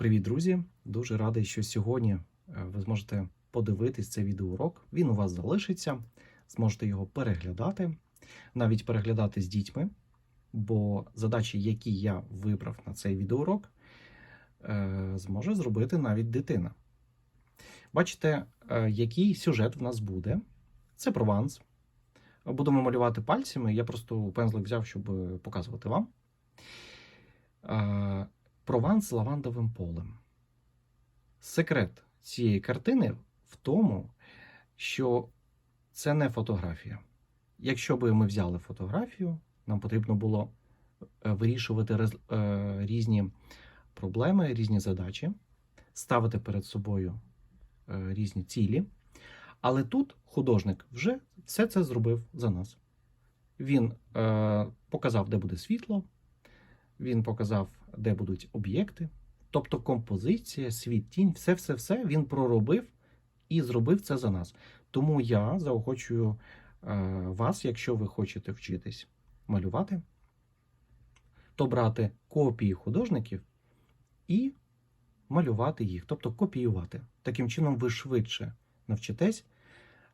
Привіт, друзі! Дуже радий, що сьогодні е, ви зможете подивитись цей відеоурок. Він у вас залишиться, зможете його переглядати, навіть переглядати з дітьми, бо задачі, які я вибрав на цей відеоурок, е, зможе зробити навіть дитина. Бачите, е, який сюжет в нас буде? Це прованс. Будемо малювати пальцями. Я просто пензлик взяв, щоб показувати вам. Прованс з лавандовим полем. Секрет цієї картини в тому, що це не фотографія. Якщо би ми взяли фотографію, нам потрібно було е, вирішувати е, різні проблеми, різні задачі, ставити перед собою е, різні цілі. Але тут художник вже все це зробив за нас. Він е, показав, де буде світло, він показав, де будуть об'єкти, тобто композиція, світ, тінь, все-все-все він проробив і зробив це за нас. Тому я заохочую е, вас, якщо ви хочете вчитись малювати, то брати копії художників і малювати їх, тобто копіювати. Таким чином, ви швидше навчитесь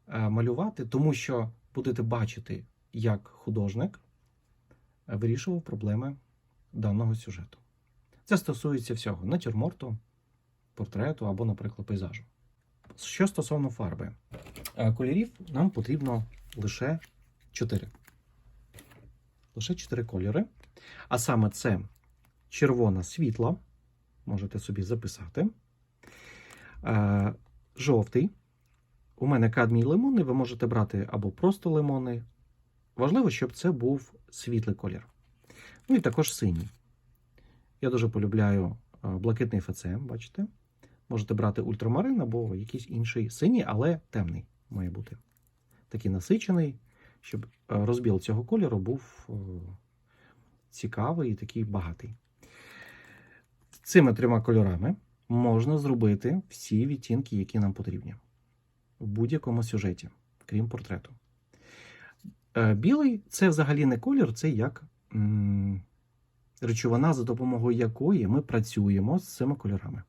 е, малювати, тому що будете бачити, як художник е, вирішував проблеми даного сюжету. Це стосується всього натюрморту, портрету або, наприклад, пейзажу. Що стосовно фарби, Е, кольорів нам потрібно лише 4. Лише 4 кольори. А саме це червона світла, можете собі записати. Е, Жовтий. У мене кадмій лимонний, ви можете брати або просто лимонний. Важливо, щоб це був світлий колір. Ну і також синій. Я дуже полюбляю е, блакитний ФЦ, бачите? Можете брати ультрамарин або якийсь інший синій, але темний має бути. Такий насичений, щоб е, розбіл цього кольору був е, цікавий і такий багатий. Цими трьома кольорами можна зробити всі відтінки, які нам потрібні в будь-якому сюжеті, крім портрету. Білий це взагалі не колір, це як речовина, за допомогою якої ми працюємо з цими кольорами.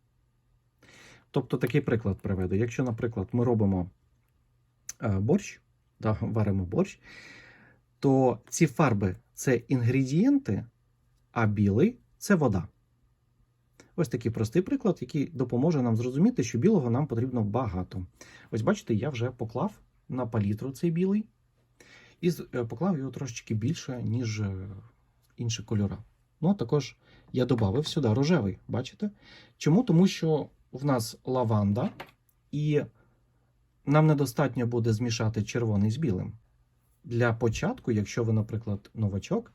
Тобто такий приклад приведу. Якщо, наприклад, ми робимо е, борщ, да, варимо борщ, то ці фарби це інгредієнти, а білий це вода. Ось такий простий приклад, який допоможе нам зрозуміти, що білого нам потрібно багато. Ось бачите, я вже поклав на палітру цей білий і е, поклав його трошечки більше, ніж е, інші кольори. Ну, а також я додав сюди рожевий, бачите? Чому? Тому що в нас лаванда, і нам недостатньо буде змішати червоний з білим. Для початку, якщо ви, наприклад, новачок,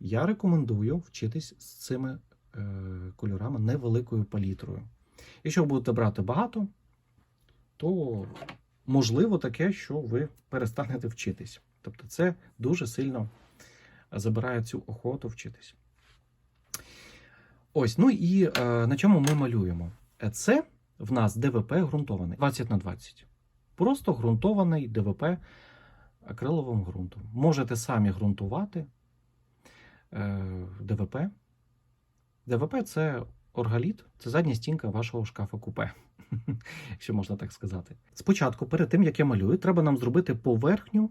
я рекомендую вчитись з цими е, кольорами невеликою палітрою. Якщо будете брати багато, то можливо таке, що ви перестанете вчитись. Тобто це дуже сильно забирає цю охоту вчитись. Ось, ну і е, на чому ми малюємо? Е, Це в нас ДВП ґрунтований 20 на 20. Просто ґрунтований ДВП акриловим ґрунтом. Можете самі ґрунтувати е, ДВП. ДВП це оргаліт, це задня стінка вашого шкафа купе, якщо можна так сказати. Спочатку, перед тим як я малюю, треба нам зробити поверхню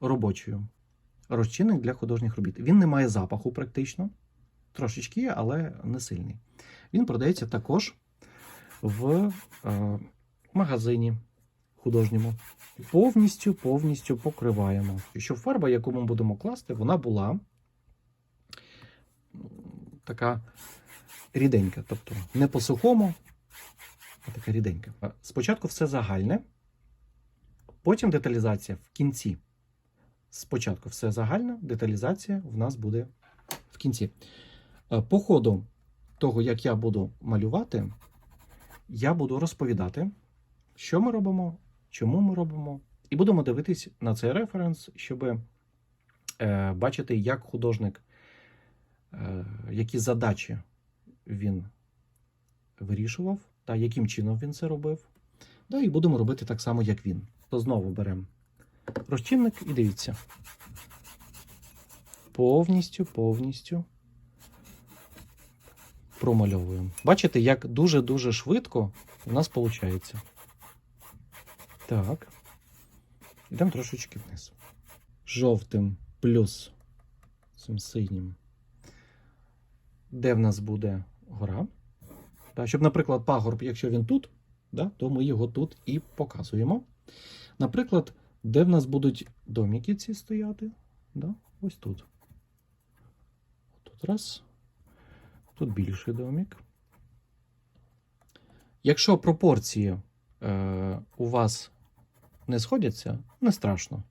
робочою. Розчинник для художніх робіт. Він не має запаху практично. Трошечки є, але не сильний. Він продається також в е, магазині художньому. Повністю, повністю покриваємо. Щоб фарба, яку ми будемо класти, вона була така ріденька. Тобто не по сухому, а така ріденька. Е, Спочатку все загальне, потім деталізація в кінці. Спочатку все загальне, деталізація в нас буде в кінці. Е, По ходу того, як я буду малювати, я буду розповідати, що ми робимо, чому ми робимо, і будемо дивитись на цей референс, щоб е, бачити, як художник, е, які задачі він вирішував, та яким чином він це робив. Да, і будемо робити так само, як він. То знову беремо розчинник і дивіться. Повністю, повністю промальовуємо. Бачите, як дуже-дуже швидко у нас виходить. Так. Йдемо трошечки вниз. Жовтим плюс цим синім. Де в нас буде гора? Так, щоб, наприклад, пагорб, якщо він тут, да, то ми його тут і показуємо. Наприклад, де в нас будуть домики ці стояти? Да, ось тут. Тут раз. Тут більший домик. Якщо пропорції е, у вас не сходяться, не страшно.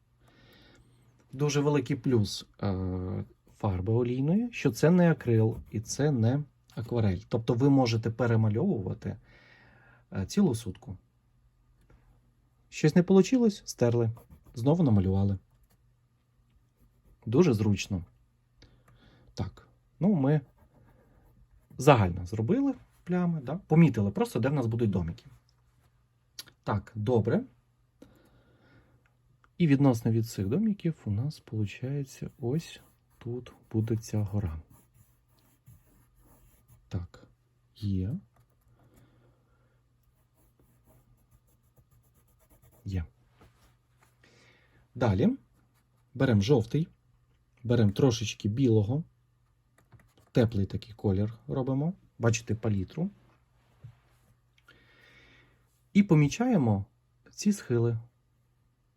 Дуже великий плюс е, фарби олійної, що це не акрил і це не акварель. Тобто ви можете перемальовувати е, цілу сутку. Щось не вийшло, стерли, знову намалювали. Дуже зручно. Так, ну ми загально зробили плями, да? помітили просто, де в нас будуть домики. Так, добре. І відносно від цих домиків у нас виходить ось тут буде ця гора. Так, є. Є. Далі беремо жовтий, беремо трошечки білого, теплий такий колір робимо. Бачите палітру. І помічаємо ці схили.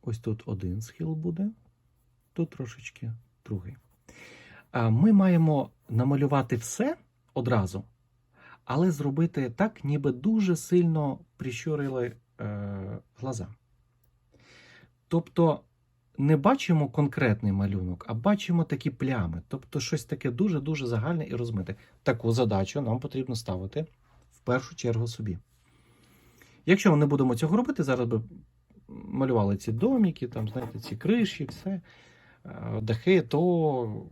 Ось тут один схил буде, тут трошечки другий. Ми маємо намалювати все одразу, але зробити так, ніби дуже сильно прищурили е, глаза. Тобто не бачимо конкретний малюнок, а бачимо такі плями. Тобто щось таке дуже-дуже загальне і розмите. Таку задачу нам потрібно ставити в першу чергу собі. Якщо ми не будемо цього робити, зараз би малювали ці домики, там, знаєте, ці криші, все, е, дахи, то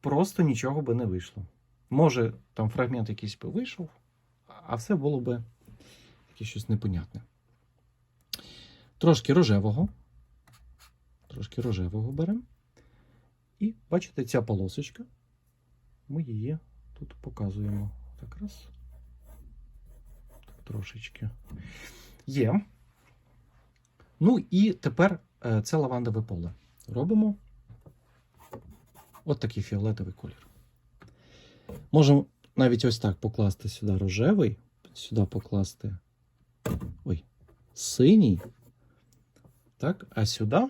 просто нічого би не вийшло. Може, там фрагмент якийсь би вийшов, а все було би таке щось непонятне. Трошки рожевого. Трошки рожевого беремо. І бачите, ця полосочка. Ми її тут показуємо. Так раз. Так, трошечки. Є. Ну і тепер е, це лавандове поле. Робимо от такий фіолетовий колір. Можемо навіть ось так покласти сюди рожевий, сюди покласти ой, синій, так, а сюди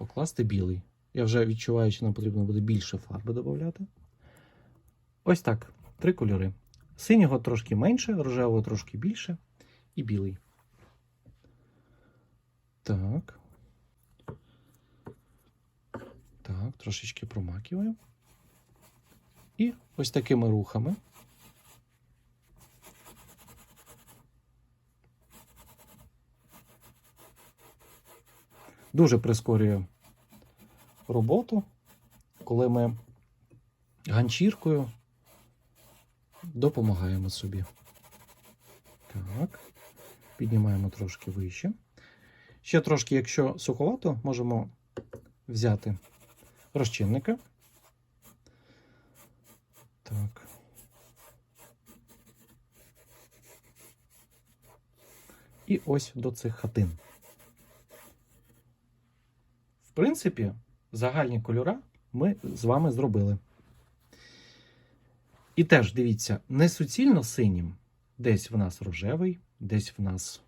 покласти білий. Я вже відчуваю, що нам потрібно буде більше фарби додати. Ось так. Три кольори. Синього трошки менше, рожевого трошки більше і білий. Так. Так, трошечки промакиваю. І ось такими рухами. Дуже прискорює роботу, коли ми ганчіркою допомагаємо собі. Так, піднімаємо трошки вище. Ще трошки, якщо суховато, можемо взяти розчинника. Так. І ось до цих хатин. Принципі, загальні кольори ми з вами зробили. І теж дивіться, не суцільно синім. Десь в нас рожевий, десь в нас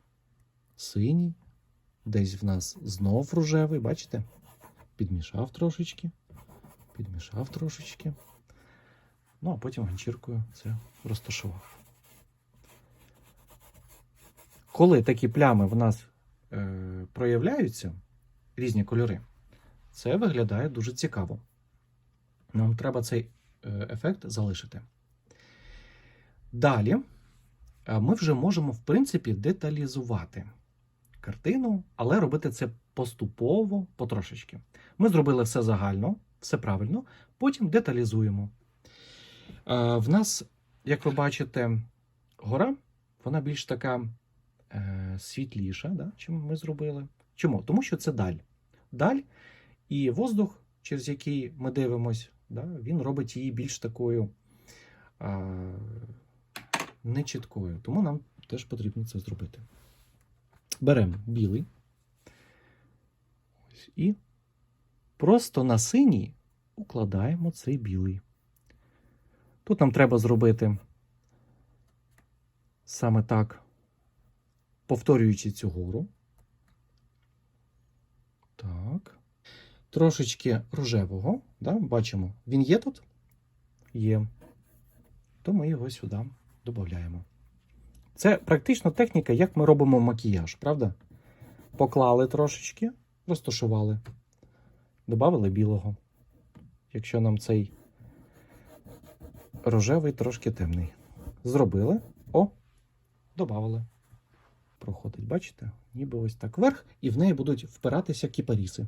синій, десь в нас знов рожевий, бачите? Підмішав трошечки, підмішав трошечки. Ну, а потім ганчіркою це розташував. Коли такі плями в нас е, проявляються, різні кольори, це виглядає дуже цікаво. Нам треба цей е, ефект залишити. Далі е, ми вже можемо, в принципі, деталізувати картину, але робити це поступово, потрошечки. Ми зробили все загально, все правильно, потім деталізуємо. Е, В нас, як ви бачите, гора, вона більш така світліша, да, чим ми зробили. Чому? Тому що це даль. Даль і воздух, через який ми дивимось, да, він робить її більш такою е, нечіткою, тому нам теж потрібно це зробити. Беремо білий. Ось, і просто на синій укладаємо цей білий. Тут нам треба зробити саме так, повторюючи цю гору. Так. Трошечки рожевого, да, бачимо, він є тут? Є. То ми його сюди додаємо. Це практично техніка, як ми робимо макіяж, правда? Поклали трошечки, розташували, додали білого. Якщо нам цей рожевий трошки темний. Зробили. О, додали. Проходить, бачите? Ніби ось так вверх, і в неї будуть впиратися кіпаріси.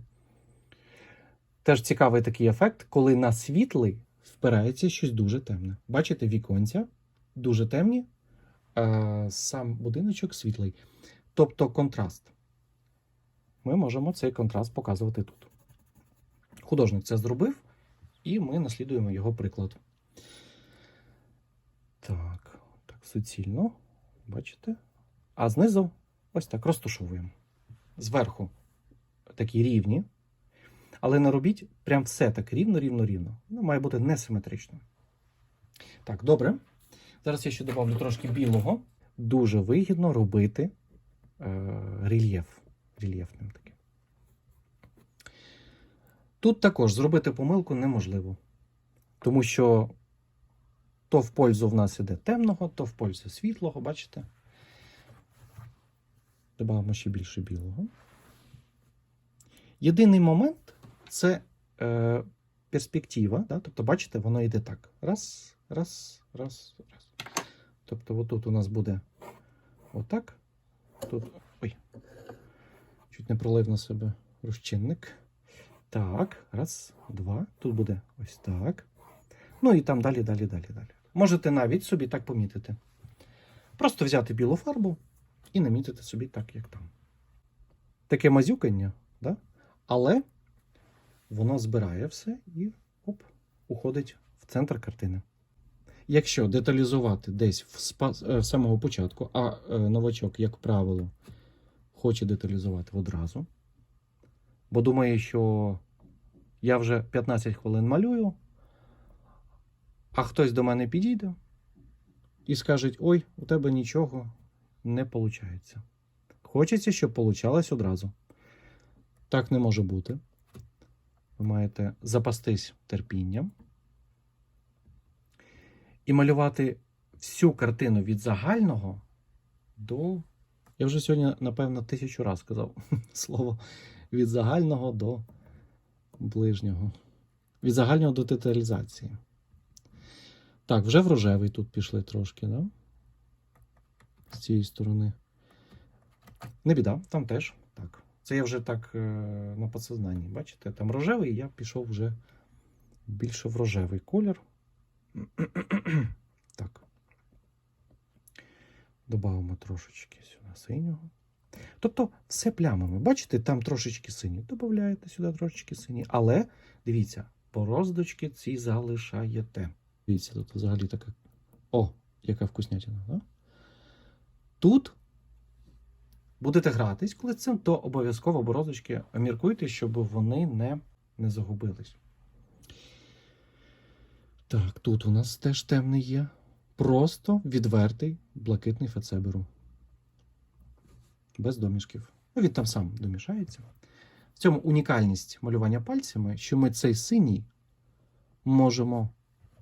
Теж цікавий такий ефект, коли на світлий впирається щось дуже темне. Бачите, віконця дуже темні, а сам будиночок світлий. Тобто контраст. Ми можемо цей контраст показувати тут. Художник це зробив, і ми наслідуємо його приклад. Так, так, суцільно. Бачите? А знизу ось так розташовуємо. Зверху такі рівні. Але не робіть прям все так рівно, рівно, рівно. Воно має бути несиметрично. Так, добре. Зараз я ще додавлю трошки білого. Дуже вигідно робити е, рельєф. Рельєфним таким. Тут також зробити помилку неможливо. Тому що то в пользу в нас іде темного, то в пользу світлого, бачите? Добавимо ще більше білого. Єдиний момент це е, перспектива. Да? Тобто, бачите, воно йде так. Раз, раз, раз, раз. Тобто, отут у нас буде отак. Тут. Ой. Чуть не пролив на себе розчинник. Так, раз, два. Тут буде ось так. Ну і там далі, далі, далі, далі. Можете навіть собі так помітити. Просто взяти білу фарбу і намітити собі так, як там. Таке мазюкання, да? але воно збирає все і оп, уходить в центр картини. Якщо деталізувати десь в, спа, е, з самого початку, а е, новачок, як правило, хоче деталізувати одразу, бо думає, що я вже 15 хвилин малюю, а хтось до мене підійде і скаже: Ой, у тебе нічого не виходить. Хочеться, щоб получалось одразу. Так не може бути. Ви маєте запастись терпінням і малювати всю картину від загального до. Я вже сьогодні, напевно, тисячу разів сказав слово від загального до ближнього. Від загального до деталізації. Так, вже в рожевий тут пішли трошки, да? З цієї сторони. Не біда, там теж. Це я вже так е, на підсознанні. Бачите, там рожевий, я пішов вже більше в рожевий колір. так. Добавимо трошечки сюди синього. Тобто все плямами. Бачите, там трошечки сині. Додаєте сюди трошечки сині. Але дивіться, бороздочки ці залишаєте. Дивіться, тут взагалі така. О, яка вкуснятина. Да? Тут будете гратись, коли цим, то обов'язково борозочки міркуйте, щоб вони не, не загубились. Так, тут у нас теж темний є. Просто відвертий блакитний фецеберу. Без домішків. Ну, він там сам домішається. В цьому унікальність малювання пальцями, що ми цей синій можемо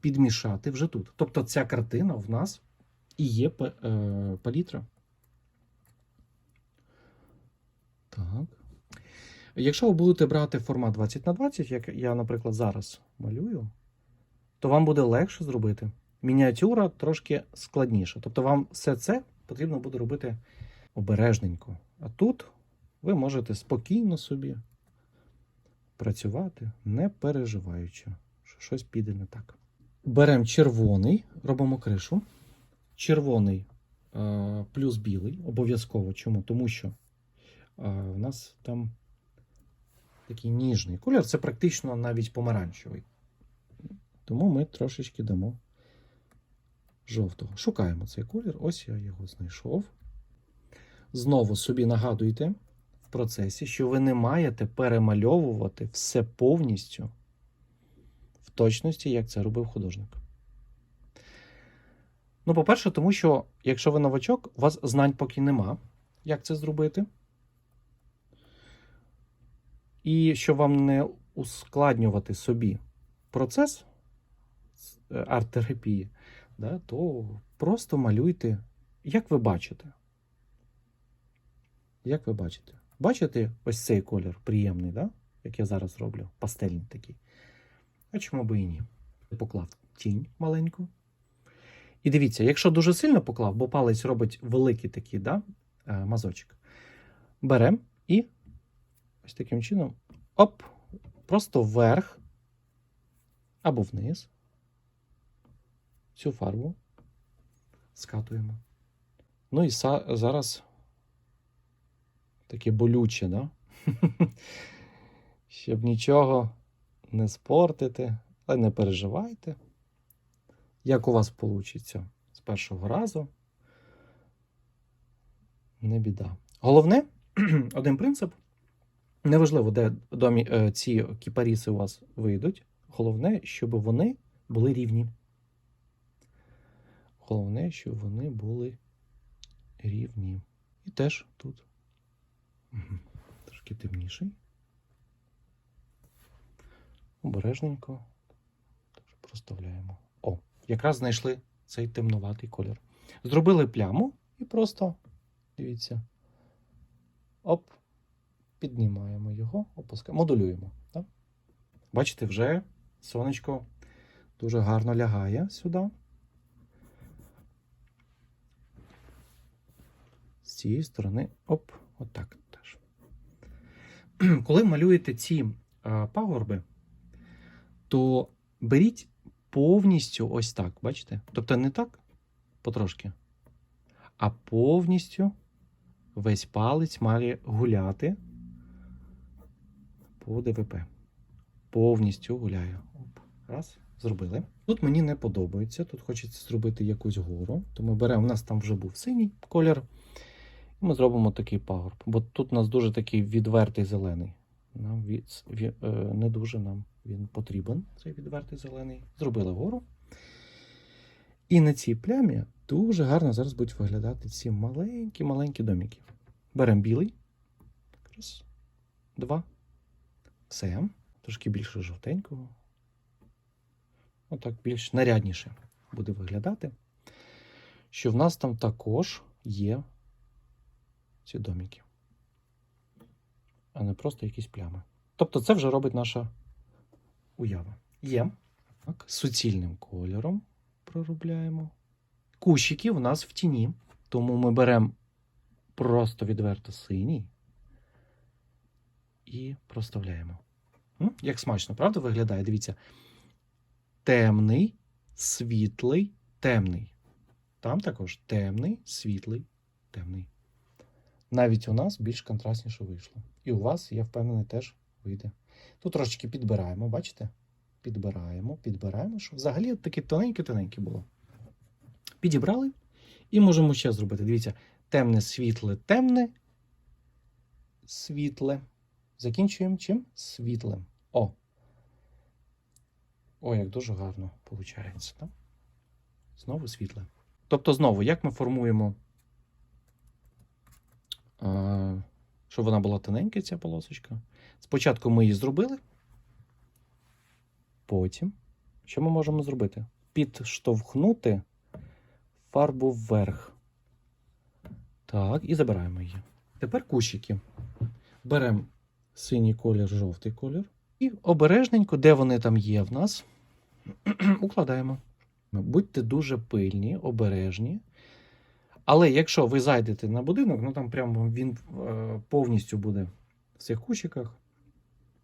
підмішати вже тут. Тобто ця картина в нас і є е, палітра. Так. Якщо ви будете брати формат 20 на 20, як я, наприклад, зараз малюю, то вам буде легше зробити. Мініатюра трошки складніша. Тобто вам все це потрібно буде робити обережненько. А тут ви можете спокійно собі працювати, не переживаючи, що щось піде не так. Беремо червоний, робимо кришу. Червоний е, плюс білий, обов'язково. Чому? Тому що у нас там такий ніжний колір, це практично навіть помаранчевий. Тому ми трошечки дамо жовтого. Шукаємо цей колір. Ось я його знайшов. Знову собі нагадуйте в процесі, що ви не маєте перемальовувати все повністю в точності, як це робив художник. Ну, по-перше, тому що, якщо ви новачок, у вас знань поки нема, як це зробити. І щоб вам не ускладнювати собі процес е, арт-терапії, да, то просто малюйте, як ви бачите. Як ви бачите? Бачите ось цей колір приємний, да? як я зараз роблю, пастельний такий. А чому би і ні? Поклав тінь маленьку. І дивіться, якщо дуже сильно поклав, бо палець робить великий такий да, е, мазочок, беремо і ось таким чином оп, просто вверх або вниз цю фарбу скатуємо. Ну і зараз таке болюче, да? щоб нічого не спортити, але не переживайте. Як у вас вийде з першого разу, не біда. Головне, один принцип. Неважливо, де домі, е, ці кіпаріси у вас вийдуть. Головне, щоб вони були рівні. Головне, щоб вони були рівні. І теж тут. Трошки темніший. Обережненько. Проставляємо. О, якраз знайшли цей темнуватий колір. Зробили пляму і просто, дивіться, оп, піднімаємо його, опускаємо, модулюємо. Так? Бачите, вже сонечко дуже гарно лягає сюди. З цієї сторони, оп, отак теж. Коли малюєте ці е, пагорби, то беріть повністю ось так, бачите? Тобто не так потрошки, а повністю весь палець має гуляти по ДВП. Повністю гуляю. Раз, зробили. Тут мені не подобається. Тут хочеться зробити якусь гору. Тому беремо, у нас там вже був синій колір. І ми зробимо такий пагорб. Бо тут у нас дуже такий відвертий зелений. Нам від, ві- е, не дуже нам він потрібен, цей відвертий зелений. Зробили гору. І на цій плямі дуже гарно зараз будуть виглядати ці маленькі-маленькі домики. Беремо білий. Раз, два. Все. Трошки більше жовтенького. Отак більш нарядніше буде виглядати. Що в нас там також є ці домики. А не просто якісь плями. Тобто це вже робить наша уява. Є. Так, суцільним кольором проробляємо. Кущики в нас в тіні, тому ми беремо просто відверто синій і проставляємо. Як смачно, правда, виглядає? Дивіться. Темний, світлий, темний. Там також темний, світлий, темний. Навіть у нас більш контрастніше вийшло. І у вас, я впевнений, теж вийде. Тут трошечки підбираємо, бачите? Підбираємо, підбираємо, щоб взагалі таке тоненьке-тоненьке було. Підібрали. І можемо ще зробити. Дивіться, темне, світле, темне, світле. Закінчуємо чим? Світлим. О. О, як дуже гарно виходить. Так? Знову світле. Тобто, знову, як ми формуємо, е, щоб вона була тоненька, ця полосочка. Спочатку ми її зробили. Потім, що ми можемо зробити? Підштовхнути фарбу вверх. Так, і забираємо її. Тепер кущики. Беремо синій колір, жовтий колір. І обережненько, де вони там є в нас, укладаємо. Будьте дуже пильні, обережні. Але якщо ви зайдете на будинок, ну там прямо він е, повністю буде в цих кущиках,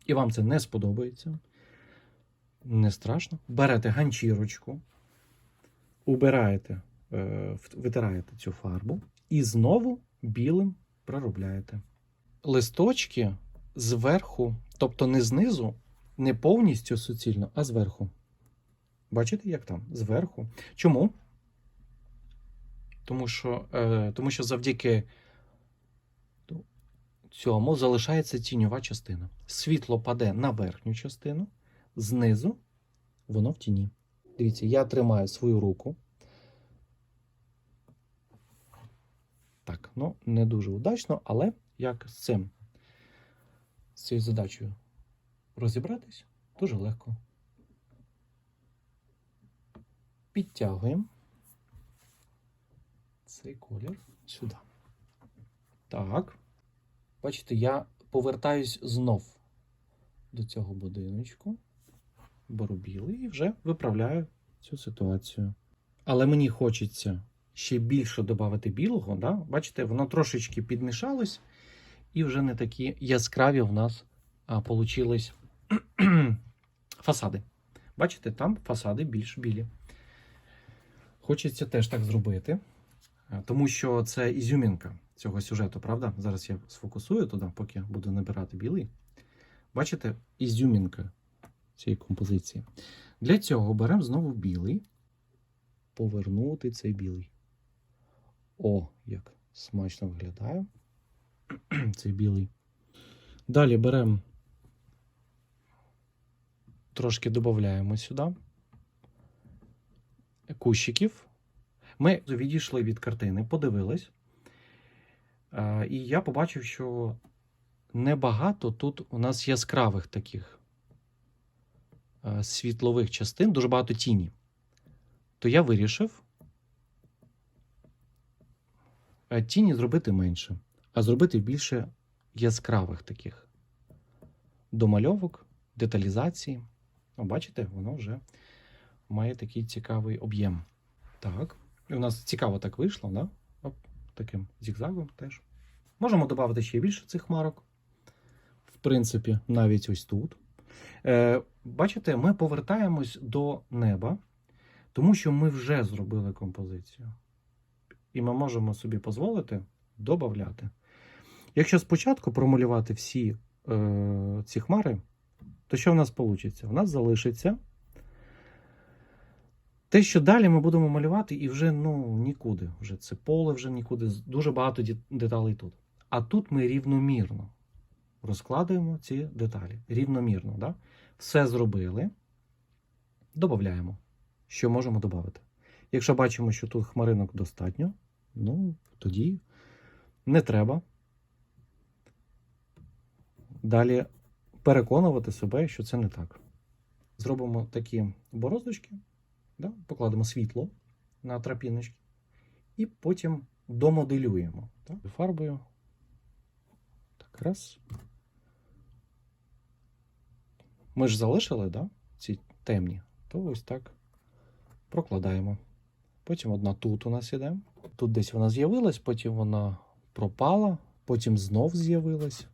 і вам це не сподобається, не страшно. Берете ганчірочку, убираєте, е, витираєте цю фарбу і знову білим проробляєте. Листочки зверху, тобто не знизу, не повністю суцільно, а зверху. Бачите, як там? Зверху. Чому? Тому що, е, тому що завдяки цьому залишається тіньова частина. Світло паде на верхню частину, знизу воно в тіні. Дивіться, я тримаю свою руку. Так, ну не дуже удачно, але як з цим, з цією задачею розібратись, дуже легко. Підтягуємо цей колір сюди. Так. Бачите, я повертаюсь знов до цього будиночку, беру білий і вже виправляю цю ситуацію. Але мені хочеться ще більше додати білого. Да? Бачите, воно трошечки підмішалось, і вже не такі яскраві в нас получились фасади. Бачите, там фасади більш білі. Хочеться теж так зробити, тому що це ізюмінка цього сюжету, правда? Зараз я сфокусую туди, поки буду набирати білий. Бачите, ізюмінка цієї композиції. Для цього беремо знову білий, повернути цей білий. О, як смачно виглядає цей білий. Далі беремо, трошки додаємо сюди кущиків. Ми відійшли від картини, подивились. І я побачив, що небагато тут у нас яскравих таких світлових частин, дуже багато тіні. То я вирішив тіні зробити менше, а зробити більше яскравих таких домальовок, деталізації. О, бачите, воно вже має такий цікавий об'єм. Так. І у нас цікаво так вийшло, да? Оп, таким зігзагом теж. Можемо додати ще більше цих хмарок. В принципі, навіть ось тут. Е, Бачите, ми повертаємось до неба, тому що ми вже зробили композицію. І ми можемо собі дозволити додати. Якщо спочатку промалювати всі е, ці хмари, то що в нас вийде? У нас залишиться те, що далі ми будемо малювати, і вже ну, нікуди. Вже це поле вже нікуди. Дуже багато деталей тут. А тут ми рівномірно розкладуємо ці деталі. Рівномірно. Да? Все зробили. Додаємо, що можемо додати. Якщо бачимо, що тут хмаринок достатньо, ну тоді не треба далі переконувати себе, що це не так. Зробимо такі бороздочки, да? покладемо світло на трапіночки, і потім домоделюємо так? фарбою. Так, раз. Ми ж залишили, да? ці темні, то ось так прокладаємо. Потім одна тут у нас іде. Тут десь вона з'явилась, потім вона пропала, потім знов з'явилась.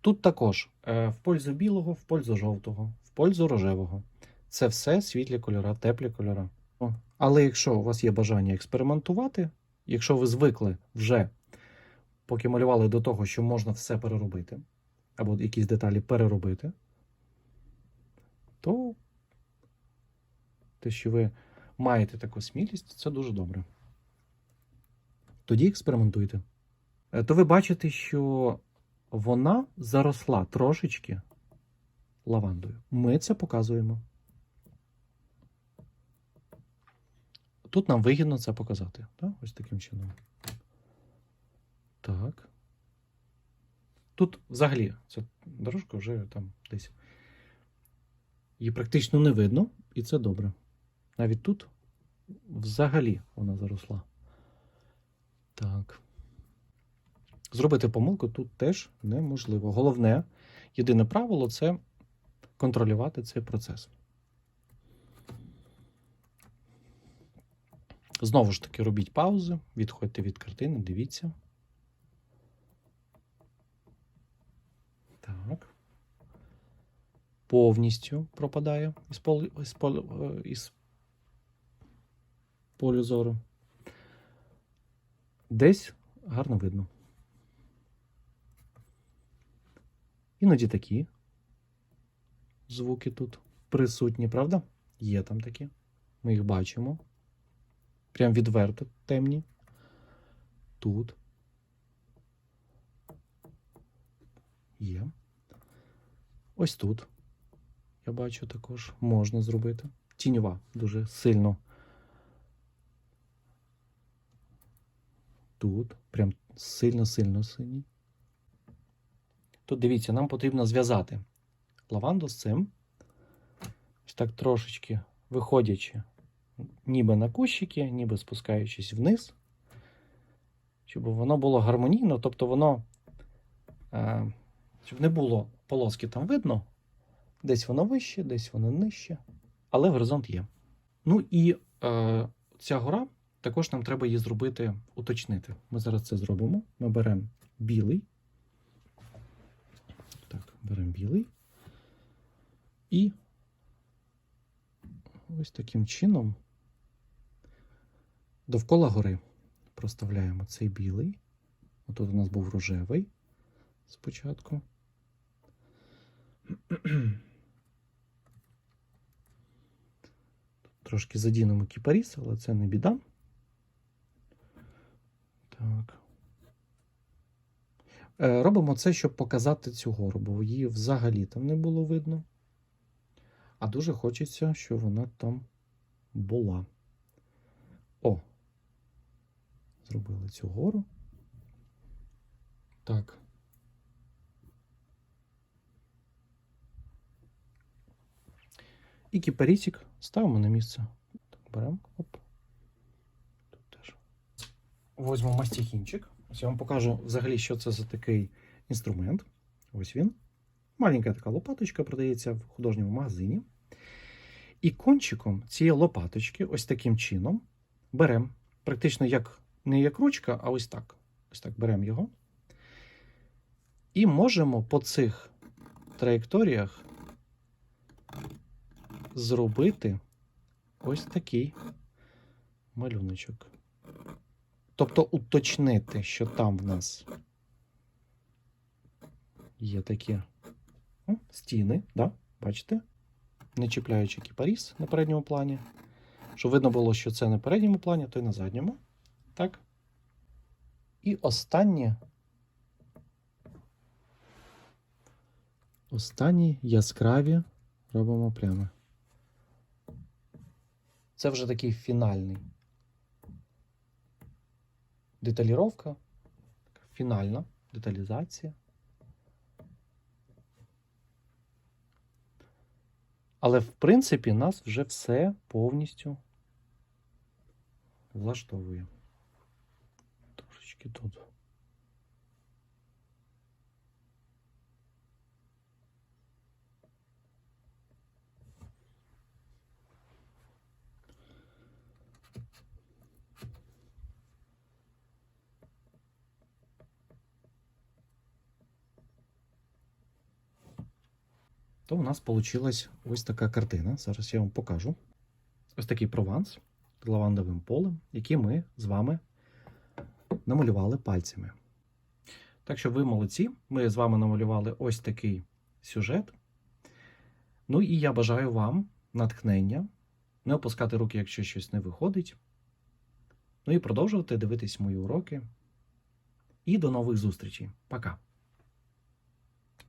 Тут також е, в пользу білого, в пользу жовтого, в пользу рожевого. Це все світлі кольора, теплі кольора. Але якщо у вас є бажання експериментувати, якщо ви звикли вже, поки малювали до того, що можна все переробити, або якісь деталі переробити, то те, що ви маєте таку смілість, це дуже добре. Тоді експериментуйте. Е, То ви бачите, що вона заросла трошечки лавандою. Ми це показуємо. Тут нам вигідно це показати. Так? Ось таким чином. Так. Тут взагалі ця дорожка вже там десь. Її практично не видно, і це добре. Навіть тут взагалі вона заросла. Так. Зробити помилку тут теж неможливо. Головне, єдине правило це контролювати цей процес. Знову ж таки, робіть паузи, відходьте від картини, дивіться. Так. Повністю пропадає із полю, із полю, е, із полю зору. Десь гарно видно. Іноді такі звуки тут присутні, правда? Є там такі. Ми їх бачимо. Прям відверто темні. Тут. Є. Ось тут. Я бачу також можна зробити. Тіньова дуже сильно. Тут. Прям сильно-сильно синій. Тут дивіться, нам потрібно зв'язати лаванду з цим. Ось так трошечки виходячи, ніби на кущики, ніби спускаючись вниз, щоб воно було гармонійно, тобто воно, е, щоб не було полоски там видно, десь воно вище, десь воно нижче, але горизонт є. Ну і е, ця гора також нам треба її зробити, уточнити. Ми зараз це зробимо. Ми беремо білий. Беремо білий. І ось таким чином довкола гори проставляємо цей білий. Отут у нас був рожевий спочатку. Трошки задінемо кіпаріс, але це не біда. Так. Е, Робимо це, щоб показати цю гору, бо її взагалі там не було видно. А дуже хочеться, щоб вона там була. О! Зробили цю гору. Так. І кіпарісик ставимо на місце. Так, беремо. Оп. Тут теж. Возьмемо мастихінчик. Ось я вам покажу взагалі, що це за такий інструмент. Ось він. Маленька така лопаточка продається в художньому магазині. І кончиком цієї лопаточки, ось таким чином, беремо, практично як не як ручка, а ось так. Ось так беремо його. І можемо по цих траєкторіях зробити ось такий малюночок. Тобто уточнити, що там в нас є такі о, стіни, да? бачите? Не чіпляючи кіпаріс на передньому плані. Щоб видно було, що це на передньому плані, то й на задньому. Так. І останнє. Останні яскраві робимо плями. Це вже такий фінальний. Деталіровка, фінальна деталізація. Але, в принципі, нас вже все повністю влаштовує. Трошечки тут. То у нас вийшла ось така картина. Зараз я вам покажу. Ось такий прованс з лавандовим полем, який ми з вами намалювали пальцями. Так що ви молодці, ми з вами намалювали ось такий сюжет. Ну і я бажаю вам натхнення, не опускати руки, якщо щось не виходить. Ну і продовжувати дивитись мої уроки. І до нових зустрічей. Пока!